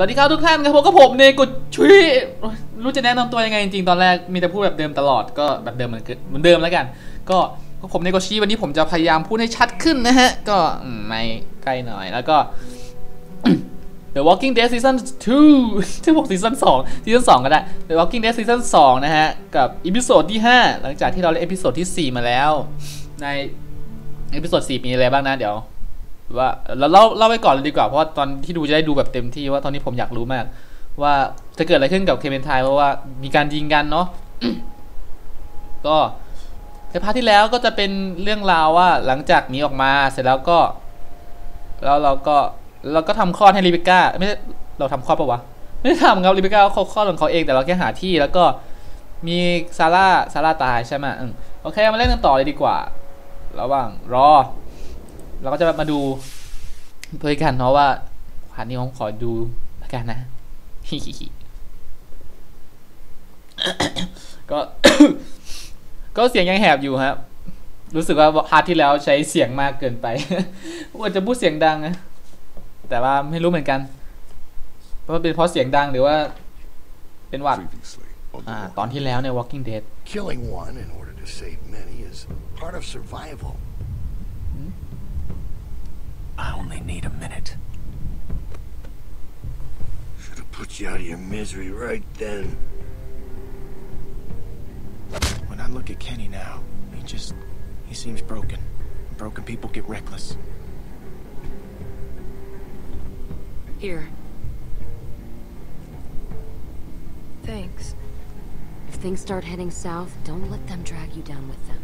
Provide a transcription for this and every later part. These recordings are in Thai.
วัสดีครับทุกท่านครับผมก็ผมเนกุชุยรู้จะแนะนำตัวยังไงจริงๆตอนแรกมีแต่พูดแบบเดิมตลอดก็แบบเดิมเหมือนเหมือนเดิมแล้วกัน ก็ก็ผมเนโกชิวันนี้ผมจะพยายามพูดให้ชัดขึ้นนะฮะ ก็ไม่ใกล้หน่อยแล้วก็ The Walking Dead Season 2ที่บอก Season 2 Season 2 ก็ได้ The Walking Dead Season 2 นะฮะ กับอีพิโซดที่ 5 หลังจากที่เราเล่นเอพิโซดที่ 4 มาแล้ว ในเอพิโซด4มีอะไรบ้างนะเดี๋ยว ว่าเราเล่าเล่าไว้ก่อนเลยดีกว่าเพราะาตอนที่ดูจะได้ดูแบบเต็มที่ว่าตอนนี้ผมอยากรู้มาก ว่าจะเกิดอะไรขึ้นกับเคเมนไทเพราะว่ามีการยิงกันเนาะก็ในพาร์ทที่แล้วก็จะเป็นเรื่องราวว่าหลังจากนี้ออกมาเสร็จแล้วก็ แล้วเราก็เราก็ทำคลอดให้ลิเบก้าไม่ใช่เราทำคลอดปะวะไม่ได้ทำครับลิเบก้าเขาคลอดของเขาเองแต่เราแค่หาที่แล้วก็มีซาร่าซาร่าตายใช่ไหมอืมโอเคมาเล่นกันต่อเลยดีกว่า ระหว่างรอ เราก็จะมาดูเพื่อกันเนาะว่าผ่านนี้ผมขอดูละกันนะ ก็ ก็เสียงยังแหบอยู่ครับ รู้สึกว่าพาร์ทที่แล้วใช้เสียงมากเกินไปว่าจะพูดเสียงดังนะแต่ว่าไม่รู้เหมือนกันว่าเป็นเพราะเสียงดังหรือว่า เป็นหวัดตอนที่แล้วเนี่ย Walking Dead Killing one in order to save many is part of survival. I only need a minute. Should have put you out of your misery right then. When I look at Kenny now, he just. he seems broken. Broken people get reckless. Here. Thanks. If things start heading south, don't let them drag you down with them.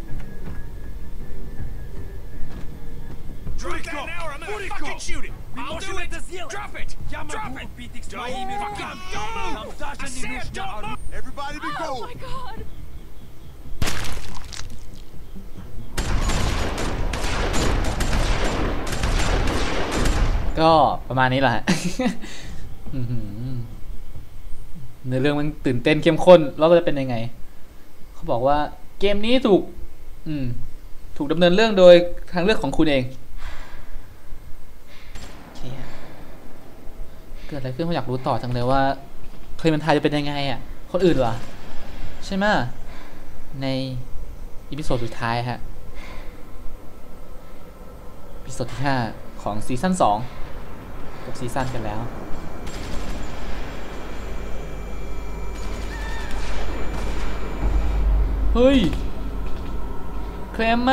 Drop that now or I'm gonna fucking shoot it! I'll do it! Drop it! Drop it! Don't fucking don't move! I said don't move! Everybody be Oh my god! ก็ประมาณนี้แหละฮะอื้อหือเนื้อเรื่องมันตื่นเต้นเข้มข้น แล้วก็จะเป็นยังไง เขาบอกว่าเกมนี้ถูก อืม ถูกดำเนินเรื่องโดยทางเลือกของคุณเองโอเคฮะ เกิดอะไรขึ้นผมอยากรู้ต่อจังเลยว่าเคยมันทายจะเป็นยังไงอะ คนอื่นเหรอใช่ไหมในอีพิโซดสุดท้ายฮะอีพิโซดที่ 5 ของซีซั่น2จบซีซั่นกันแล้วเฮ้ย เคลมไหม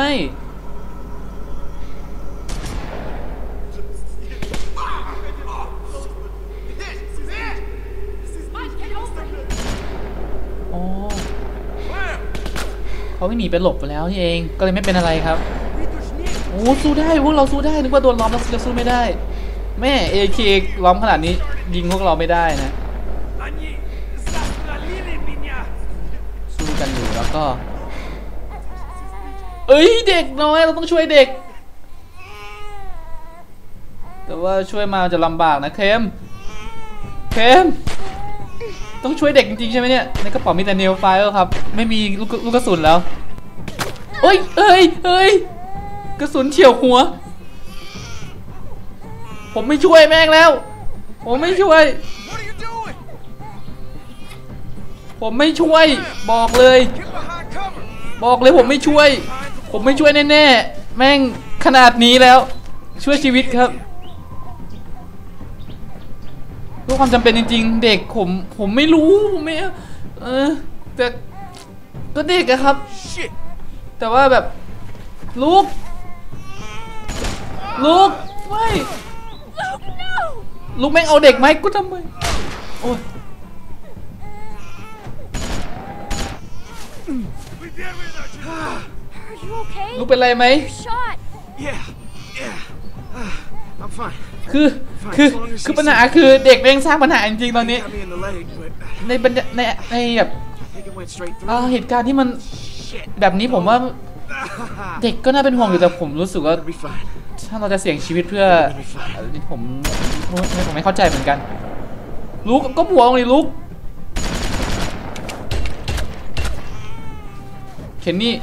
เขาวิ่หนีไปหลบไปแล้วนี่เองก็เลยไม่เป็นอะไรครับโอ้สู้ได้พวกเราสู้ได้นึกว่าโดนล้อมแล้วจะสู้ไม่ได้ แม่เอเคล้อมขนาดนี้ยิงพวกเราไม่ได้นะสู้กันอยู่แล้วก็ เอ้ยเด็กน้อยเราต้องช่วยเด็ก แต่ว่าช่วยมาจะลำบากนะเคมเคม ต้องช่วยเด็กจริงๆใช่ไหมเนี่ยในกระเป๋ามีแต่เนลไฟล์ครับ ไม่มีลูกลูกกระสุนแล้วเอ้ยเอ้ยเอ้ยกระสุนเฉียวหัว ผมไม่ช่วยแม่งแล้ว ผมไม่ช่วย ผมไม่ช่วย บอกเลย บอกเลยผมไม่ช่วย ผมไม่ช่วยแน่ๆแม่งขนาดนี้แล้ว ช่วยชีวิตครับ เพื่อความจำเป็นจริง ๆ เด็กผมผมไม่รู้ผมไม่เออแต่ก็เด็กอะครับ Shit! แต่ว่าแบบลูกลูกไม่ลูกแม่งเอาเด็กไหมาให้กูทำไมโอ้ย We dead without you! Are you okay? ลูกเป็นไรไหม Shot! Yeah, yeah. Uh, I'm fine. คือคือคือปัญหาคือเด็กเร่งสร้างปัญหาจริงตอนนี้ ในบรรยในในแบบเหตุการณ์ที่มันแบบนี้ผมว่าเด็กก็น่าเป็นห่วงอยู่แต่ผมรู้สึกว่าถ้าเราจะเสี่ยงชีวิตเพื่อผมผมไม่เข้าใจเหมือนกัน ลุกก็บวกเลยลุกเคนนี่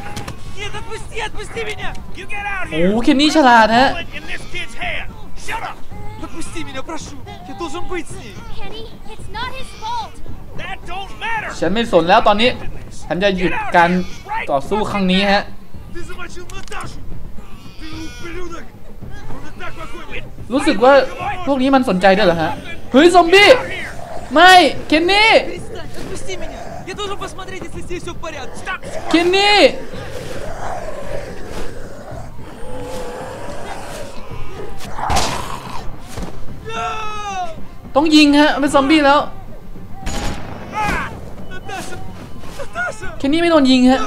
โอ้เคนนี่ฉลาดฮะ Отпусти меня, прошу! Я должен быть с ней! Kenny, it's not his fault. That don't matter! ฉันไม่สนแล้วตอนนี้ ฉันจะหยุดการต่อสู้ครั้งนี้ฮะ Ты замочил Наташу! Ты ублюдок! Он и так погонит! รู้สึกว่าพวกนี้มันสนใจด้วยเหรอฮะ เฮ้ย ซอมบี้ ไม่ เคนนี่ Перестань! Отпусти меня! Я должен посмотреть, если здесь все в порядке! Стоп! เคนนี่ ต้องยิงฮะเป็นซอมบี้แล้วแค่นี้ไม่โดนยิงฮะ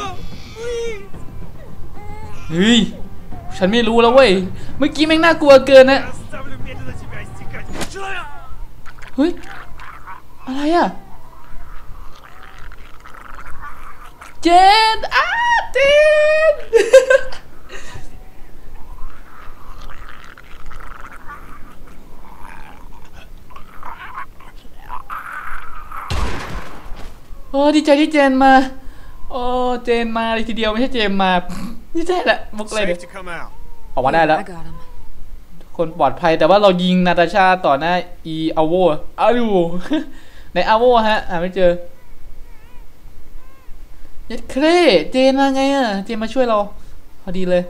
เฮ้ยฉันไม่รู้แล้วเว้ยเมื่อกี้แม่งน่ากลัวเกินนะเฮ้ยอะไรอะเจนอาเจน โอ้ดีใจที่เจนมาโอ้เจนมาเลยทีเดียวไม่ใช่เจมมาดีใจแหละมุกเลย Safe to come out. ออกมาได้แล้ว I got him. คนปลอดภัยแต่ว่าเรายิงนาตาชาต่อหน้าอีอาโวอาดูในอาโวฮะอ่าไม่เจอเยัดเครเจนมาไงอะเจนมาช่วยเรา พอดีเลย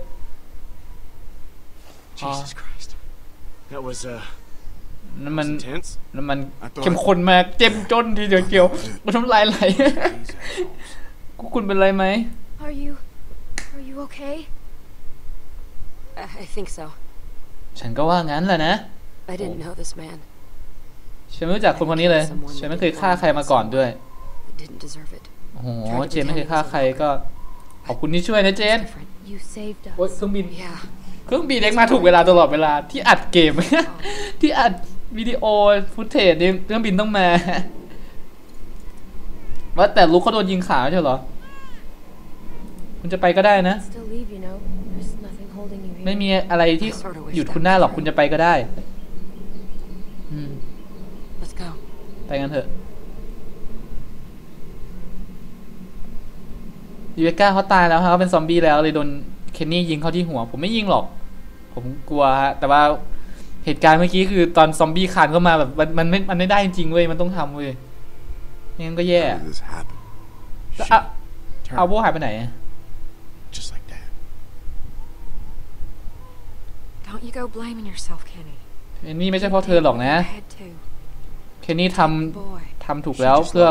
Jesus Christ. That was, uh, นั่นมัน intense. นั่นมัน I thought- เข้มข้นมากเจ็มจนทีเดียวเกี่ยวมันน้ำลายไหลคุณเป็นไรไหม Are you. Are you okay? I, I think so. ฉันก็ว่างั้นแหละนะ I didn't know this man. ฉันไม่รู้จักคนคนนี้เลย ฉันไม่เคยฆ่าใครมาก่อนด้วย I didn't deserve it. โอ้โห เจนไม่เคยฆ่าใครก็ ขอบคุณที่ช่วยนะเจน Different. You saved โอ๊ย us. เครื่องบิน Yeah. เครื่องบินเล็กมาถูกเวลาตลอดเวลาที่อัดเกม ที่อัด วิดีโอฟุตเทจเนี่ยเครื่องบินต้องมาว่าแต่ลุกเขาโดนยิงขาไม่ใช่เหรอ คุณจะไปก็ได้นะ Still leave, you know. There's nothing holding you here. ไม่มีอะไรที่หยุดคุณได้หรอกคุณจะไปก็ได้อืม Let's go. ไปกันเถอะยูเวก้าเขาตายแล้วครับเขาเป็นซอมบี้แล้วเลยโดนเคนนี่ยิงเข้าที่หัว ผมไม่ยิงหรอก ผมกลัวฮะแต่ว่า เหตุการณ์เมื่อกี้คือตอนซอมบี้คานเข้ามาแบบมันมันไม่มันไม่ได้จริงๆเว้ยมันต้องทำเว้ยไม่งั้นก็แย่ How did this happen? แล้วอะ Turn. เอาโบหายไปไหนอะ Just like that. Don't you go blaming yourself, Kenny. เคนนี่ไม่ใช่เพราะเธอหรอกนะ I had to. เคนนี่ทำ Boy. ทำถูกแล้วเพื่อ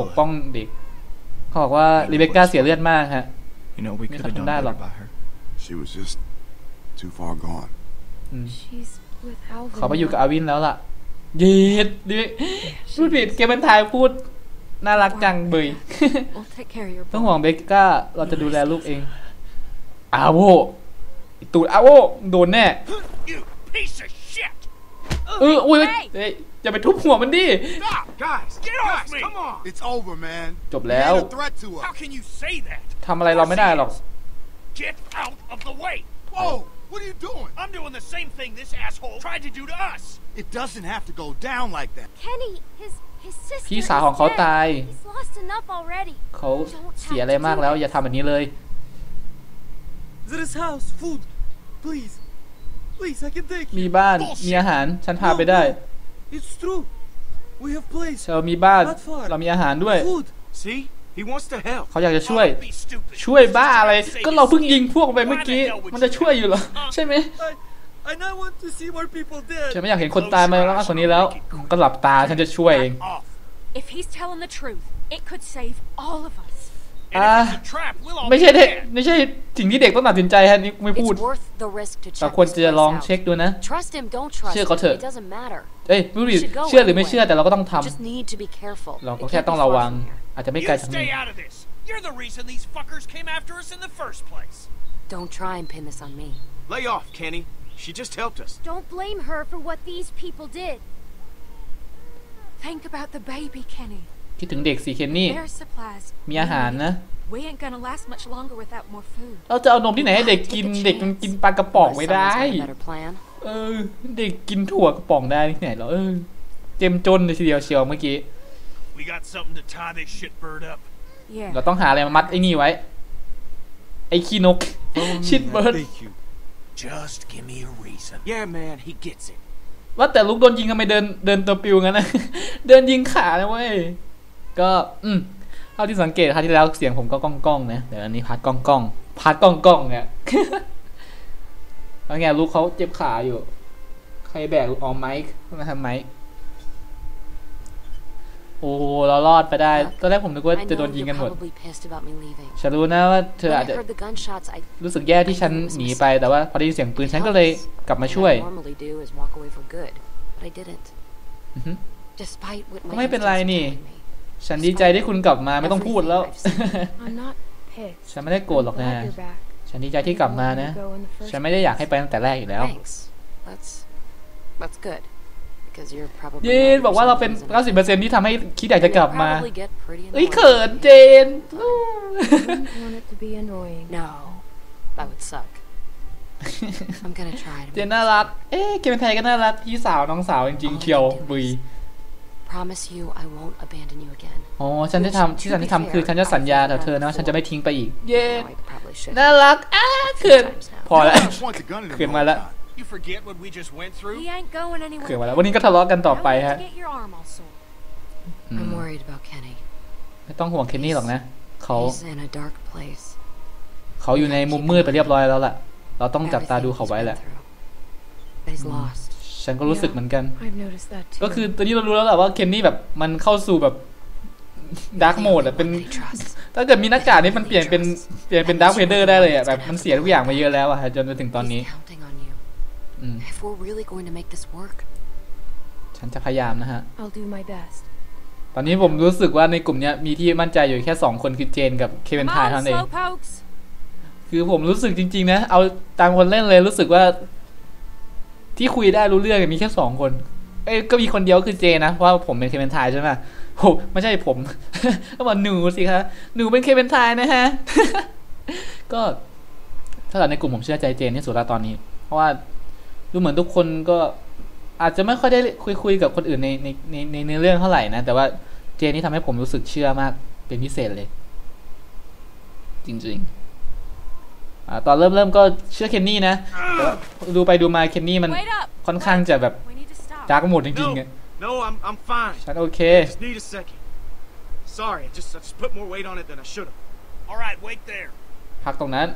ปกป้องเด็ก เขาบอกว่ารีเบคก้าเสียเลือดมากฮะ You know, we Mira, could have done fundalo. better by her. She was just too far gone. She's with Alvin. เขาไปอยู่กับ now. อาวินแล้วล่ะเย็ดดิพูดผิดเกมเป็นไทยพูด น่ารักจังเบย We'll take care of your ต้อง boy. ห่วงเบคก้า เราจะดูแลลูกเองอาโวไอ้ตูดอาโวโดนแน่ You piece of shit! เอออุ้ยเฮ้ยอย่าไปทุบหัวมันดิ Stop! Guys, Get off guys, me! come on. It's over, man. จบแล้ว You ain't a threat to How us. can you say that? ทำอะไรเราไม่ได้หรอก Get out of the way! Whoa! What are you doing? I'm doing the same thing this asshole tried to do to us! It doesn't have to go down like that. Kenny, his his sister. พี่สาว is ของเขา dead. ตาย He's lost enough already. เขาเสียอะไรมากแล้วอย่าทำแบบนี้เลย There is house, food. Please. Please, I can take มีบ้านมีอาหารฉันพาไปได้ It's true. We have place. เรามีบ้านเรามีอาหารด้วย Food. See? He wants to help. เขาอยากจะช่วย Don't be stupid. ช่วยบ้าอะไร Save ก็เราเพิ่ง his ยิง skin. พวกไปเมื่อกี้ Why the hell would มันจะ you ช่วยอยู่เหรอ ใช่ไหม I, I now want to see more people dead. ฉันไม่อยากเห็นคนตายมามากกว่านี้แล้ว ก็หลับตาฉันจะช่วยเอง Off. If he's telling the truth, it could save all of us. And Ah, if it's a trap, we'll all ไม่ be ใช่เด็ก dead. ไม่ใช่สิ่งที่เด็กต้องตัดสินใจฮะนี่ไม่พูด It's worth the risk to เรา check ควร this จะ place ลอง out. เช็คดูนะ Trust him, don't trust เชื่อ him. เขาเถอะ It doesn't matter. เอ้ยไม่รู้ดิเชื่อหรือไม่เชื่อแต่เราก็ต้องทำ Just need to be careful. เราก็ It แค่ can't ต้อง be ระ far วัง from here. อาจจะไม่ You ไกลจากนี้ stay out of this. You're the reason these fuckers came after us in the first place. Don't try and pin this on me. Lay off, Kenny. She just helped us. Don't blame her for what these people did. Think about the baby, Kenny. คิดถึงเด็กสีเคนนี่ Their supplies. มีอาหารนะ We ain't gonna last much longer without more food. เราจะเอานมที่ไหนให้เด็กกิน เด็กมันกินปลากระป๋องไม่ได้ Someone's got a better plan. เออ เด็กกินถั่วกระป๋องได้ที่ไหนเหรอ เออ เจ็มจนเลยทีเดียวเชียวเมื่อกี้ We got something to tie this shitbird up. Yeah. เราต้องหาอะไรมามัดไอ้นี่ไว้ ไอ้ขี้นก ชิดเบิร์ด Just give me a reason. Yeah, man, he gets it. ว่าแต่ลูกโดนยิงทำไมเดินเดินตัวปิวงั้นนะ เดินยิงขาเลยเว้ย ก็อืมเท่าที่สังเกตคราวที่แล้วเสียงผมก็ก้องก้องๆนะแต่อันนี้พาร์ทก้องก้องๆพาร์ทก้องก้องๆเนี่ยแล้วไงลูกเขาเจ็บขาอยู่ ใครแบกออมไมค์มาทำไมค์ โอ้โหเรารอดไปได้ ตอนแรกผมนึกว่า I จะโด know นยิง you're กันหมด probably pissed about me leaving. ฉันรู้นะว่าเธอ When อา I จจะ heard the gunshots, I รู้สึกแย่ที่ฉันหนีไป แต่ว่าพอได้ยินเสียงปืนฉันก็เลยกลับมาช่วย What I normally do is walk away for good, but I didn't. อือฮึ Despite what ก็ my ไม่เป็นไร instincts นี่ were telling me. ฉันดีใจที่คุณกลับมาไม่ต้องพูดแล้ว I'm not pissed. ฉันไม่ได้โกรธหรอกนะ I'm glad you're back. ฉันดีใจที่กลับมานะ Go in the first ฉันไม่ได้อยากให้ไปตั้งแต่แรกอยู่แล้ว Thanks. That's that's good. Because you're probably เจนบอกว่าเราเป็น 90%ที่ทำให้คิดอยากจะกลับมา Probably get pretty เอ้ย annoyed. เขินเจน I wouldn't want it to be annoying. No, that would suck. I'm gonna try to เจน make น่ารัก เอ๊ะเกมไทยก็น่ารัก พี่สาวน้องสาวจริงๆเชียวบุย promise you I won't abandon you again. อ๋อฉันจะทำที่ฉันจะทำคือฉันจะสัญญาต่อเธอนะว่าฉันจะไม่ทิ้งไปอีก เย้ Now I probably should. น่ารัก อ้าเขินพอแล้ว Just point the gun at him Kìa all mà the lại- time. You forget what we just went through? He ain't going เขิน anywhere. มาแล้ววันนี้ก็ทะเลาะกันต่อไป Don't ฮะ let you get your arm all sore. อืม I'm worried about Kenny. ไม่ต้องห่วงเคนนี่หรอกนะเขา He's in a dark place. เขาอยู่ในมุมมืดไปเรียบร้อยแล้วล่ะ เราต้องจับตาดู Everything เขา he's ไว้ been แหละ through. But he's lost. ฉันก็รู้สึกเหมือนกัน I've noticed that too. ก็คือตอนนี้เรารู้แล้วแหละว่าเคนนี่แบบมันเข้าสู่แบบดาร์กโหมดอะเป็น That he trusts. ถ้าเกิดมีหน้ากากนี่มันเปลี่ยนเป็นเปลี่ยนเป็นดาร์กเวเดอร์ได้เลยอะแบบมันเสียทุกอย่างมาเยอะแล้วอะฮะจนมาถึงตอนนี้ He's counting on you. อืม If we're really going to make this work, ฉันจะพยายามนะฮะ I'll do my best. ตอนนี้ผมรู้สึกว่าในกลุ่มเนี้ยมีที่มั่นใจอยู่แค่ 2 คนคือเจนกับเควิน Come ทาย on, เท่านั้นเอง slowpokes. คือผมรู้สึกจริง ๆ นะ เอาตามคนเล่นเลยรู้สึกว่า ที่คุยได้รู้เรื่องมีแค่สองคน เอ้ยก็มีคนเดียวคือเจนะเพราะว่าผมเป็นเควินทายใช่ไหมโหไม่ใช่ผมก็บอกหนูสิคะหนูเป็นเควินทายนะฮะ ก็ถ้าเกิดในกลุ่มผมเชื่อใจเจนที่สุดแล้วตอนนี้ เพราะว่า ดูเหมือนทุกคนก็อาจจะไม่ค่อยได้คุยคุยกับคนอื่นในในในในในเรื่องเท่าไหร่นะ แต่ว่าเจนนี่ทำให้ผมรู้สึกเชื่อมากเป็นพิเศษเลย จริงๆอ่าตอนเริ่มเริ่มก็เชื่อเคนนี่นะแต่ว่าดูไปดูมาเคนนี่มัน Wait up. ค่อนข้างจะแบบ We need to stop. ดาร์กโหมดจริงๆ No, อะ no, I'm I'm fine. ฉันโอเค I just need a second. Sorry, I just I just put more weight on it than I should have. All right, wait there. พักตรงนั้น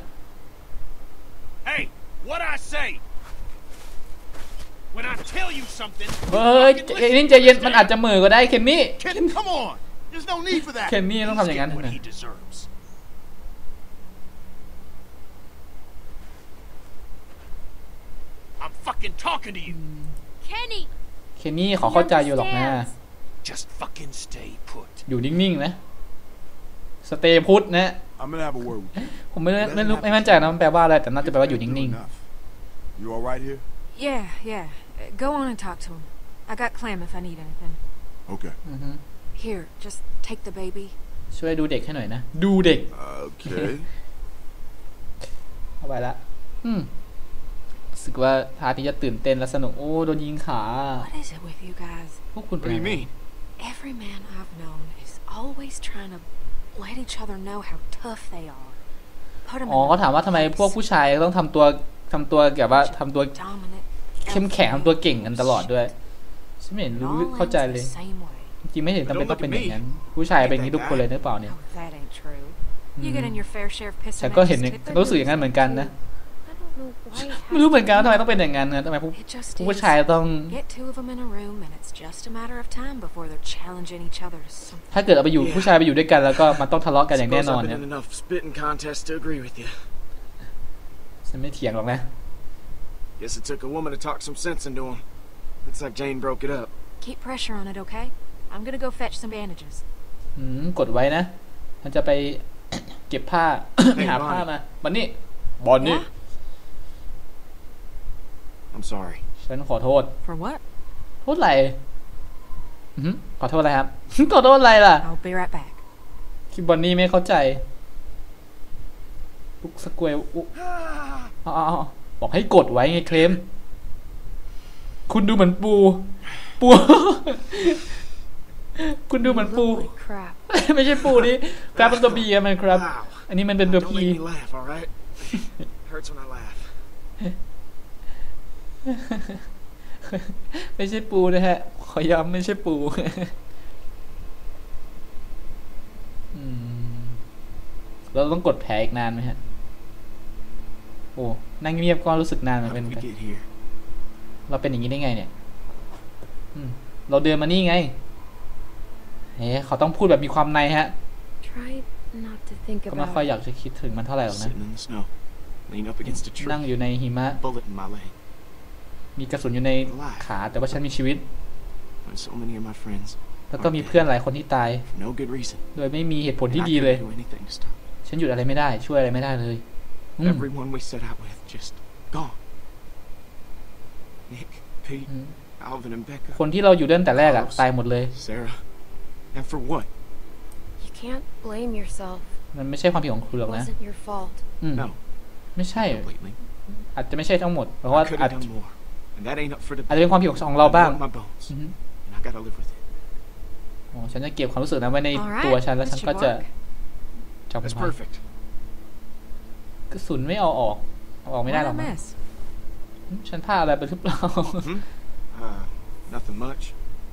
Hey, what I say? When I tell you something, เฮ้ยเคนนี่ใจเย็นมันอาจจะเหม่อก็ได้เคนนี่ Ken, come on. There's no need for that. เคนนี่ต้องทำอย่างนั้น get what นะ he deserves. I'm fucking talking to you. Kenny. เคนนี่ขอเข้าใจอยู่หรอกนะ Just fucking stay put. อยู่นิ่งๆนะสเตย์พุทธนะ I'm gonna have a word with you. ผมไม่ได้ไม่รู้ไม่มั่นใจนะมันแปลว่าอะไรแต่น่าจะแปลว่าอยู่นิ่ง Enough. You all right here? Yeah, yeah. Uh, Go on and talk to him. I got Clem if I need anything. Okay. ๆอือฮึ Here, just take the baby. ช่วยดูเด็กให้หน่อยนะ ดูเด็ก Okay. เข้าไปละ อืมรู้สึกว่าพาร์ทนี้จะตื่นเต้นและสนุก โอ้ โดนยิงขา What is it with you guys? พวกคุณ What เป็น do อะ you ไร mean? Every man I've known is always trying to let each other know how tough they are. Put 'em อ๋อ in เขาถามว่าทำไมพวกผู้ชายต้องทำตัวทำตัวแบบว่าทำตัว dominant เข้มแข็งทำตัวเก่งกันตลอดด้วยฉันไม่เห็น It รู้ all เข้าใจ ends เลย the same way. จริงๆไม่เห็นจำเป็นต้องเป็นอย่างนั้น ผู้ชายเป็นอย่างนี้ทุกคนเลยหรือเปล่าเนี่ย Oh, that ain't true. You get in your fair share of pissing ฉันก็เห็น matches, อย่าง too. They're รู้สึกอย่างนั้นเหมือนกันนะ I don't know why it ไม่รู้เหมือนกันว่าทำไมต้องเป็นอย่างนั้นนะทำไมผู้ It just ผู้ is. ชายต้อง Get two of them in a room, and it's just a matter of time before they're challenging each other to something. ถ้าเกิดเอาไปอยู่ผู้ชายไปอยู่ด้วยกันแล้วก็มันต้องทะเลาะกันอย่างแน่ Suppose นอน I've เนี่ย been in enough spitting contests to agree with you. ฉันไม่เถียงหรอกนะ Guess it took a woman to talk some sense into him. Looks like Jane broke it up. Keep pressure on it, okay? I'm gonna go fetch some bandages. อืมกดไว้นะ มันจะไปเก็บผ้าไปหาผ้ามาบันนี่บอลนี่ What? I'm sorry. ฉันขอโทษ For what? โทษอะไรอือหือขอโทษอะไรครับ ขอโทษอะไรล่ะ I'll be right back. คิดบอนนี่ไม่เข้าใจลุกสกวยอุ๊เอาเอาเอา บอกให้กดไว้ไงเคลม คุณดูเหมือนปู ปู คุณดูเหมือนปู Holy crap. ไม่ใช่ปูนี่แปลเป็นตัวบีอะมันครับ Wow. อันนี้มันเป็นตัว Don't พี make me laugh, all right? Hurts when I laugh. ไม่ใช่ปูนะฮะ ขอย้ำไม่ใช่ปูอืมเราต้องกดแผลอีกนานไหมฮะโอ้นั่งเงียบก็รู้สึกนานเหมือ How นกัน did we get here? เราเป็นอย่างนี้ได้ไงเนี่ยอืมเราเดินมานี่ไงเฮ้เขาต้องพูดแบบมีความในฮะ Try not to think ก็ไม่ about ค่อย it. อยากจะคิดถึงมันเท่าไหร่หรอกนะ Sitting in the snow, lean up against a tree, นั่งอยู่ในหิมะ bullet in my leg. มีกระสุนอยู่ในขาแต่ว่าฉันมีชีวิต When so many of my friends แล้วก็มีเพื่อนหลายคนที่ตาย for no good reason. โดยไม่มีเหตุผล And ที่ I ดีเลย couldn't do anything to stop it. ฉันหยุดอะไรไม่ได้ ช่วยอะไรไม่ได้เลยอืม Everyone we set out with just gone. Nick, Pete, Mm. Alvin, and Becca, คนที่เราอยู่ด้วยตั้งแต่แรกอะตายหมดเลย Sarah, and for what? You can't blame yourself. มันไม่ใช่ความผิดของคุณหร It อกนะ wasn't your fault. อืม No, ไม่ใช่ completely. อาจจะไม่ใช่ทั้งหมด เพราะว่า I could อาจ have done more, and that ain't up for อาจ debate. จะเป็นความผิดของเราบ้าง I broke my bones, อือฮึ and I gotta live with it. โอ้ฉันจะเก็บความรู้สึกนั้นไว้ใน All ตัว right, ฉันแล้ว this ฉัน should ก็จะ work. จำ That's ไว้ perfect. กระสุนไม่เอาออกเอาออกไม่ได้หรอก What a มั้ง mess. ฉันพลาดอะไรไปหรือเปล่า Uh, nothing much.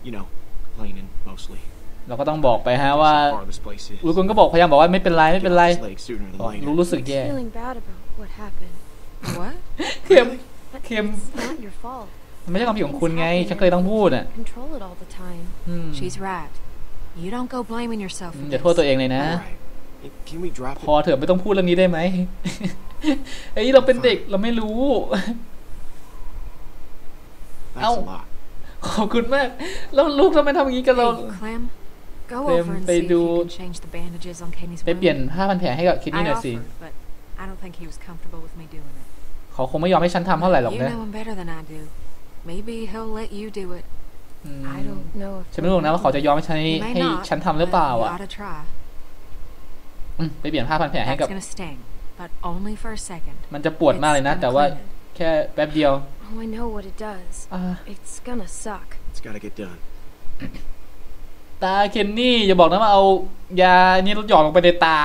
You know, complaining mostly. เราก็ต้องบอกไปฮะว่า How far this place is. ลุงคนก็บอกพยายามบอกว่าไม่เป็นไรไม่เป็นไร Get off his leg sooner than บอก later. รู้รู้สึกแย่ Feeling bad about what happened. What? เข็ม But Kim. it's not your fault. มันไม่ใช่ความผิดของคุณ Things ไง happen ฉันเคยต้องพูดอะ and Control it all the time. อืม She's right. You don't go blaming yourself อื for มอย่า this. โทษตัวเองเลยนะ All right. Hey, Can we drop พ it? อเถอะไม่ต้องพูดเรื่องนี้ได้ไหมเอ้ยเราเป็นเด็กเราไม่รู้ That's Ow. a lot. ขอบคุณมาก แล้วลูกทำไมทำอย่างนี้กับเรา Hey, Clem, go Clem, over and they see if do- you can change the bandages on Kenny's ไปเปลี่ยน wound. ผ้าพันแผลให้กับคิดนี่ I หน่อยสิ offered, but I don't think he was comfortable with me doing it. เขาคงไม่ยอมให้ฉันทำเท่าไหร่หรอก You นะ know him better than I do. Maybe he'll let you do it. อืม I don't know if ฉันไม่รู้หรอกนะว่าเขาจะยอมให้ฉัน You may ให้ not, ฉันทำหรือเปล่า but you อะ ought to try. อืม ไปเปลี่ยนผ้าพันแผลให้ That's กับ gonna sting, but only for a second. มันจะปวดมากเลยนะ It's แต่ว่า unclean. แค่แป๊บเดียว Oh, I know what it does. อ่า It's gonna suck. It's gotta get done. ตาเคนนี่อย่าบอกนะว่าเอายานี่หยอดลงไปในตา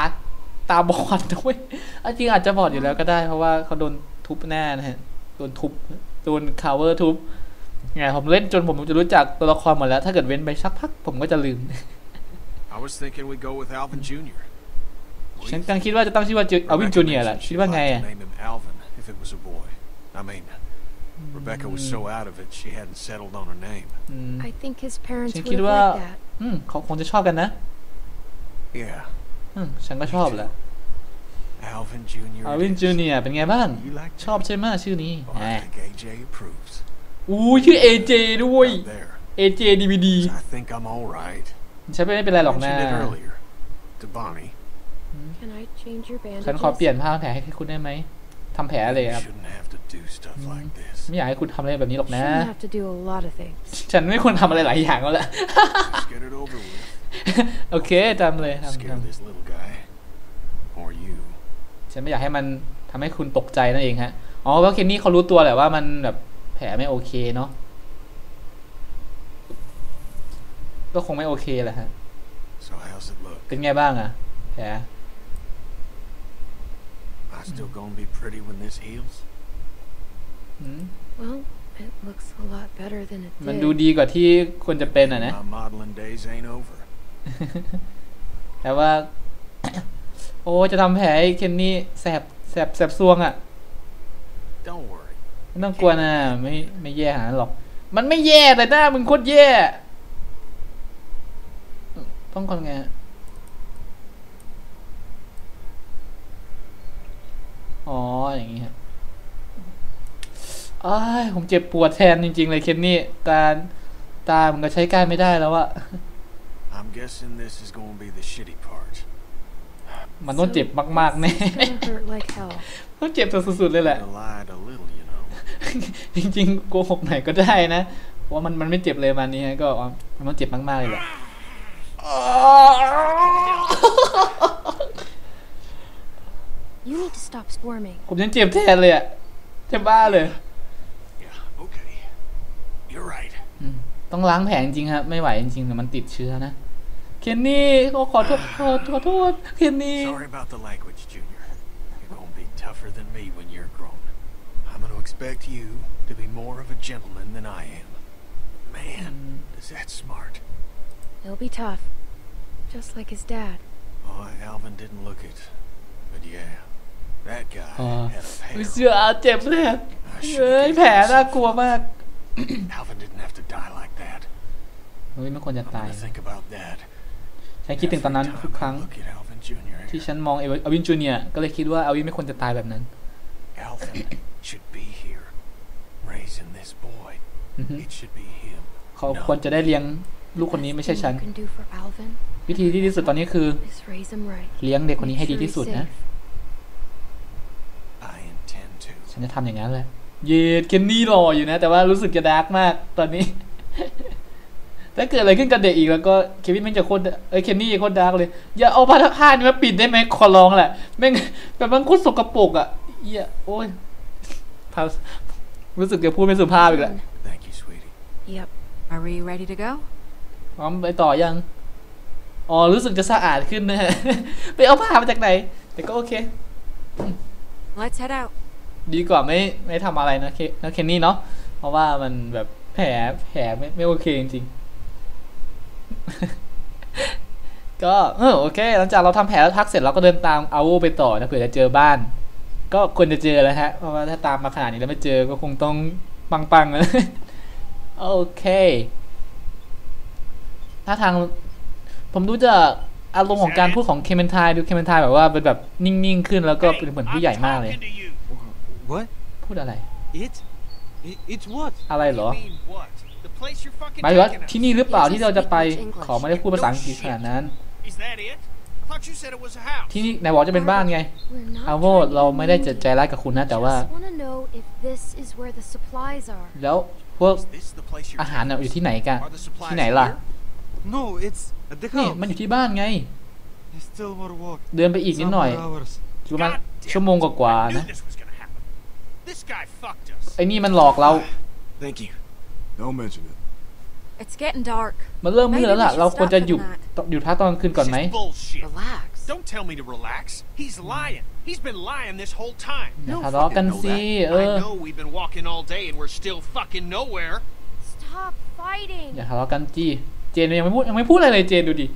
ตาบอดด้วยอะจริงอาจจะบอดอยู่แล้วก็ได้ เพราะว่าเขาโดนทุบหน้านะฮะโดนทุบโดนคาเวอร์ทุบไงผมเล่นจนผมจะรู้จักตัวละครหมดแล้ว ถ้าเกิดเว้นไปสักพักผมก็จะลืม I was thinking we go with Alvin Jr. ฉันกำลังคิดว่าจะตั้งชื่อว่าเอาวินจูเนียแหละคิดว่าไง Like อะ to name him Alvin if it was a boy. I mean, Rebecca was so out of it she hadn't settled on her name. อืม I think his parents ฉัน would คิด have ว่า liked that. อืมเขาคงจะชอบกันนะ Yeah, อืมฉันก็ชอบแหละ Alvin Jr. เอา it วิน is. จูเนียเป็นไงบ้าง You like ชอบใช่ไหมชื่อนี้ Oh, แหม I think AJ approves. อู้ชื่อ AJ ด้วย Out there. AJ DVD I think I'm all right. ฉันไม่เป็นไรหรอกนะ Mentioned it earlier to Bonnie. Can I change your ฉันขอ bandages? เปลี่ยนผ้าพันแผลให้คุณได้ไหมทำแผลเลย You ครับ shouldn't have to do stuff like this. ไม่อยากให้คุณทำอะไรแบบนี้หรอกนะ Shouldn't have to do a lot of things. ฉันไม่ควรทำอะไรหลายอย่างแล้วแหละ Just get it over with. โอเคทำเลยทำ Scare ทำ this little guy. Or you. ฉันไม่อยากให้มันทำให้คุณตกใจนั่นเองฮะ อ๋อเพราะเคนนี่เขารู้ตัวแหละว่ามันแบบแผลไม่โอเคเนาะ ก็คงไม่โอเคแหละฮะ So how's it look? เป็นไงบ้างอะแผล I still gonna be pretty when this heals? อืม Well, it looks a lot better than it มัน did. ดูดีกว่าที่ควรจะเป็นอะนะ My modeling days ain't over. แต่ว่า โอ้จะทำแผลให้เคนนี่แสบแสบแสบซวงอะ Don't worry. ไม่ต้องกลัวนะไม่ไม่แย่ขนาดนั้นหรอก มันไม่แย่แต่หน้ามึงโคตรแย่ ต้องคนไงฮะ อ๋อ อย่างงี้ฮะอ้ายผมเจ็บปวดแทนจริง ๆ เลยเคนนี่ การตามันก็ใช้การไม่ได้แล้วอะ I'm guessing this is gonna be the shitty part. มันต้องเจ็บมากๆแน่ It's gonna hurt like hell. ต้องเจ็บสุดๆเลยแหละ I lied a little, you know. จริงๆโกหกหน่อยก็ได้นะเพราะว่ามันมันไม่เจ็บเลยมันนี้ฮะก็มันต้องเจ็บมากๆเลยแหละ You need to stop squirming. ผมยังเจ็บแทนเลยอะเจ็บบ้าเลย Yeah, okay. You're right. อืมต้องล้างแผลจริงๆครับไม่ไหวจริงๆเดี๋ยวมันติดเชื้อนะ เคนนี่ขอขอโทษขอขอโทษเคนนี่ Sorry about the language, Junior. You're gonna be tougher than me when you're grown. I'm gonna expect you to to be more of a gentleman than I am. Man, is that smart. He'll be tough. Just like his dad. Oh, Alvin didn't look it. But yeah, that guy อ๋อ had a อุ๊ย pair. เสือเจ็บเลยอะเฮ้ยแผลน่ากลัวมาก Alvin didn't have to die like that. เฮ้ยไม่ควรจะ I'm ตาย gonna think about that. ฉันคิดถึงตอนนั้น Every ทุก time ครั้ง I look at Alvin Jr. ที่ฉันมองเอวินจูเนียก็เลยคิดว่าเอวินไม่ควรจะตายแบบนั้น Alvin should be here, raising this boy. อือฮึ It should be him. เขาควรจะได้เลี้ยงลูกคนนี้ไม่ใช่ Best ฉัน thing you can do for Alvin วิธีที่ดีที่สุดตอนนี้คือ is raise him right. เลี้ยงเด็กคนนี้ Make ให้ดี sure ที่ he's สุดนะ safe. I intend to. ฉันจะทำอย่างนั้นแหละเยดเคนนี่หล่ออยู่นะ แต่ว่ารู้สึกจะดาร์กมากตอนนี้ ถ้าเกิดอะไรขึ้นกับเด็กอีกแล้วก็เควินแม่งจะโคตรเอ้ยเคนนี่โคตรดาร์กเลย อย่าเอาผ้าผ้านี่มาปิดได้ไหมขอร้องแหละแม่งแบบมันโคตรสกปรกอะเหี้ยโอ้ยพารู้สึกจะพูดไม่สุภาพอีกแล้ว Thank you, sweetie. Yep. Are we ready to go? พร้อมไปต่อยัง อ๋อ รู้สึกจะสะอาดขึ้นนะฮะ ไปเอาผ้ามาจากไหน แต่ก็โอเค Let's head out. ดีกว่าไม่ไม่ทำอะไรนะเคนเคนนี่เนาะเพราะว่ามันแบบแผลแผลไม่ไม่โอเคจริงๆก็เออโอเค หลังจากเราทำแผลแล้วทักเสร็จเราก็เดินตามอาโวไปต่อนะเผื่อจะเจอบ้าน ก็ควรจะเจอแล้วฮะเพราะว่าถ้าตามมาขนาดนี้แล้วไม่เจอก็คงต้องปังๆนะโอเคถ้าทางผมดูจากอารมณ์ของการพูดของเคมเมนทายดูเคมเมนทายแบบว่าเป็นแบบนิ่งๆขึ้นแล้วก็เป็นเหมือนผู้ใหญ่มากเลย What? พูดอะไร It? it it's what? อะไรเหรอ You mean what? The place you're fucking หมายถึงว่า taking us. ที่นี่หรือเปล่าที่เราจะไปขอไม่ได้พูดภาษาอังกฤษขนาดนั้น Is that it? I thought you said it was a house. ที่นี่นายบอกจะเป็นบ้านไง We're not อาโว trying to be เราไม่ได้จะใจ mean. ร้ายกับคุณนะแต่ว่า Just wanna know if this is where the supplies are. แล้วพวก Is this the place you're อาหารน่ะอยู่ที่ไหนกัน Are the supplies ที่ไหนล่ะ here? No, it's at the นี่มันอยู่ที่บ้านไง There's still more walk. เดินไปอีกนิดหน่อย hours. ประมาณ God damn ชั่วโมงกว่า I ๆ knew นะ this was gonna happen. This guy fucked us. ไอ้นี่มันหลอกเรา Thank you. Don't mention it. It's getting dark. มันเริ่มมืดแล้วล่ะ Maybe we should เราควรจะ stop หยุด for the หยุดพักตอนกลางคืนก่อนไหม This is bullshit. Relax. Don't tell me to relax. He's lying. He's been lying this whole time. อย่าทะเลาะกันสิ เอ I อ know we've been walking all day and we're still fucking nowhere. Stop fighting. อย่าทะเลาะกันจีเจนยังไม่พูดยังไม่พูดอะไรเลยเจนดูดิ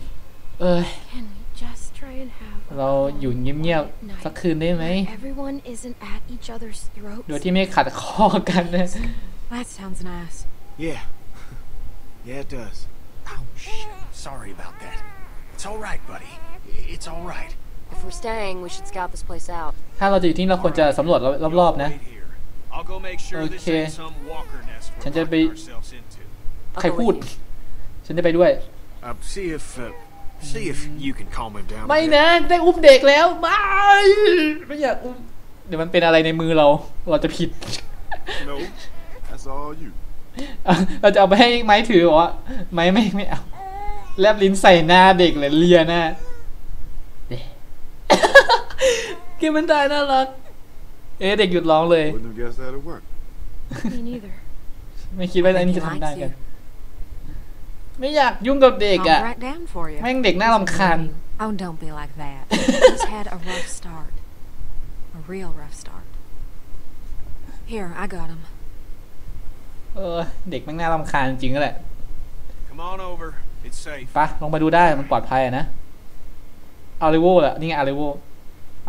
เอ้ย Can we just try and have a เราอยู่เงียบๆสักคืนได้ไหม where everyone isn't at each other's throats? โดยที่ไม่ขัดคอกันนะ That sounds nice. Yeah. yeah, it does. Oh shit. Sorry about that. It's all right, buddy. It's all right. If we're staying, we should scout this place out. ถ้าเราจะอยู่ที่นี่เราควรจะสำรวจรอบๆนะ Wait here. I'll go make sure this Okay. ain't some walker nest we're ฉันจะไป locking ourselves into. ใครพูด ฉันจะไปด้วย Uh, see if uh, see if you can calm him down. a ไม่ bit. นะ ได้อุ้มเด็กแล้วไม่ไม่อยากอุ้มเดี๋ยวมันเป็นอะไรในมือเรา เราจะผิด No, that's all you. เราจะเอาไปให้ไม้ถือเหรอวะไม้ไม่ไม่เอาแลบลิ้นใส่หน้าเด็กเลยเลียหน้าเด็กเกมมันได้น่ารัก เอ๊ะเด็กหยุดร้องเลย Wouldn't have guessed that'd work. Me neither. ไม่คิดว่าอันนี้จะทำได้กัน ไม่อยากยุ่งกับเด็ก Calm อะ right down for you. แม่งเด็กน่ารำคาญ Oh, don't be like that. He's had a rough start. A real rough start. Here, I got him. เออเด็กแม่งน่ารำคาญจริงๆก็แหละ Come on over. It's safe. ไปะลงไปดูได้มันปลอดภัยอะนะอาริโวแหละนี่ไงอาริโว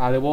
อาริโว